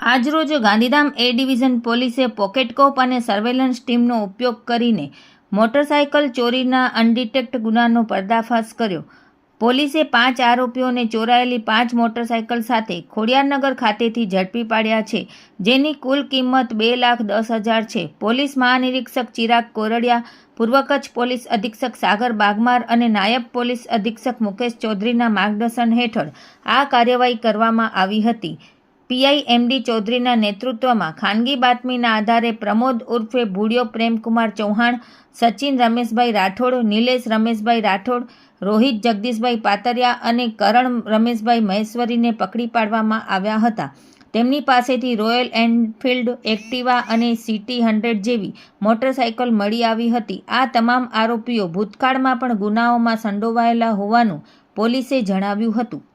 આજરોજ ગાંધીધામ એ ડિવિઝન પોલીસે પોકેટકોપ અને સર્વેલન્સ ટીમનો ઉપયોગ કરીને મોટરસાયકલ ચોરીના અનડિટેક્ટ ગુનાનો પર્દાફાશ કર્યો. પોલીસે પાંચ આરોપીઓને ચોરાયેલી પાંચ મોટરસાયકલ સાથે ખોડિયારનગર ખાતેથી ઝડપી પાડ્યા છે, જેની કુલ કિંમત બે લાખ દસ હજાર છે. પોલીસ મહાનિરીક્ષક ચિરાગ કોરડિયા, પૂર્વ કચ્છ પોલીસ અધિક્ષક સાગર બાગમાર અને નાયબ પોલીસ અધિક્ષક મુકેશ ચૌધરીના માર્ગદર્શન હેઠળ આ કાર્યવાહી કરવામાં આવી હતી. પીઆઈ એમડી ચૌધરીના નેતૃત્વમાં ખાનગી બાતમીના આધારે પ્રમોદ ઉર્ફે ભૂડિયો પ્રેમકુમાર ચૌહાણ, સચિન રમેશભાઈ રાઠોડ, નિલેશ રમેશભાઈ રાઠોડ, રોહિત જગદીશભાઈ પાતરિયા અને કરણ રમેશભાઈ મહેશ્વરીને પકડી પાડવામાં આવ્યા હતા. તેમની પાસેથી રોયલ એનફિલ્ડ, એક્ટિવા અને સિટી હંડ્રેડ જેવી મોટરસાયકલ મળી આવી હતી. આ તમામ આરોપીઓ ભૂતકાળમાં પણ ગુનાઓમાં સંડોવાયેલા હોવાનું પોલીસે જણાવ્યું હતું.